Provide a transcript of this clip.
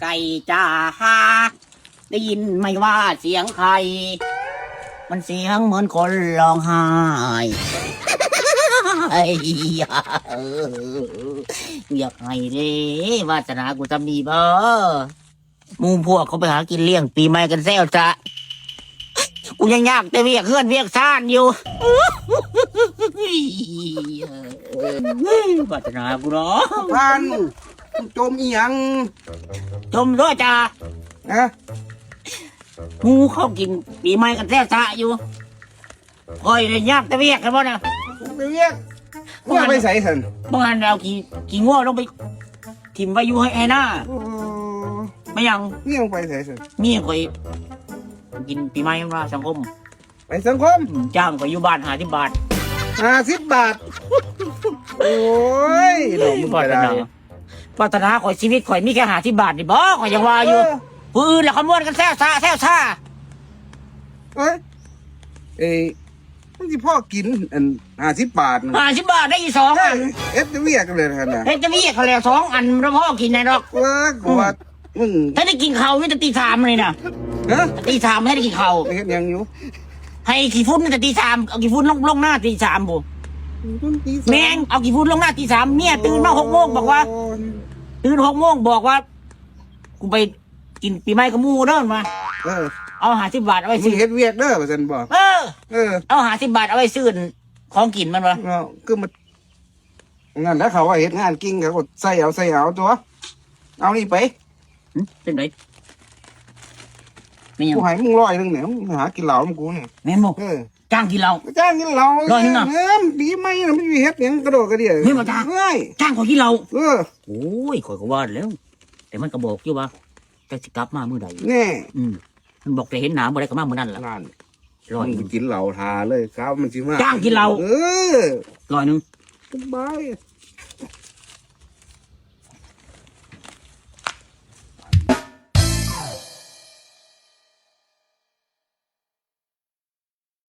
ไก่จ้าฮาได้ยินไหม่ว่าเสียงใคร มันเสียงเหมือนคนร้องไห้ไอ้ยาอยากให้เด้วาสนากูจะมีบ่หมูพวกเขาไปหากินเลี้ยงปีใหม่กันแซวจ้ะกูยังยากแต่เวียกเฮือนเวียกซ่านอยู่วาสนากูเนาะพันจมอีหยัง มด้วยจ้านะหมูเขากินปีใหม่กันแท้ซะอยู่คอยเลยยากแต่เวียกกันบ่นะไปเรียกว่าไปใส่สันบางอันเราขี่ขี่ง่วลงไปถิ่มไว้อยู่ให้ไอ้หน้าโอ้ไม่ยังนี่ลงไปใส่สันมีคอยกินปีใหม่มาสังคมไปสังคมจ้างคอยอยู่บ้านหาที่บาท ห้าสิบบาท โอ้ยดอกมึงปไปรารถได้นา ปรารถนาคอยชีวิตคอยมีแค่หาที่บาทนี่บ่คอยยังว่าอยู่ผู้อื่นแล้วคำนวณกันแท้ซะแท้ซ่าเอ้ยเอ้ยมันที่พ่อกินอันห้าสิบบาทน่ะหาที่บาทได้อีกสองอันเอ็ดเวียกกันเลยนะเฮ้ยจะมีเขาแล้วสองอันแล้วพ่อกินไหนหรอกเออกูว่ามึงถ้าได้กินข้าวนี่จะตีสามเลยนะฮะตีสามให้ได้กินข้าวไปเฮ็ดหยังอยู่ให้กี่ฟุตนี่แต่ตีสามเอากี่ฟุตลงลงหน้าตีสาม บุแมงเอากี่ฟุตลงหน้าตีสามเมียตื่นมาหกโมงบอกว่า ตื่นหกโมงบอกว่า กูไปกินปีใหม่กับหมูเด้อมาเออเอาหาสิบบาทเอาไว้มึซื้งอเฮ็ดเวียกเด้อว่าซั่นบอก เออ เออเอาหาสิบบาทเอาไว้ซื้อของกินมันวะเนาะคือมันงั้นแล้วเขาว่าเฮ็ดงานกิ้งเขาก็ใส่เอาใส่เอาตัว เอานี่ไปหึเป็นไรไม่ยังกูให้มึงร้อยหนึงเนี่ยมึงหากินเหล้ามึงกูเนี่ยแม่นบอกเออ จ้างกินเรา จ้างกินเหล้าร้อยหนึ่งอะเออดีไหมน่ะไม่มีเฮ็ดหยังกระโดดกระเดี่ยนี่บ่จ้าเฮ้ยจ้างขอกินเรา เออโอ้ยข่อยก็ว่าแล้ว แต่มันก็บอกอยู่ว่าจะสิกลับมาเมื่อใดแน่อืมมันบอกแต่เห็นหนาเมื่อไรก็มาเมื่อนั้นล่ะนั่นร้อยหมึนึ่ง งกินเหล้าทาเลยครับมันสิมาจ้างกินเหล้า เออ ร้อยหนึ่งสบาย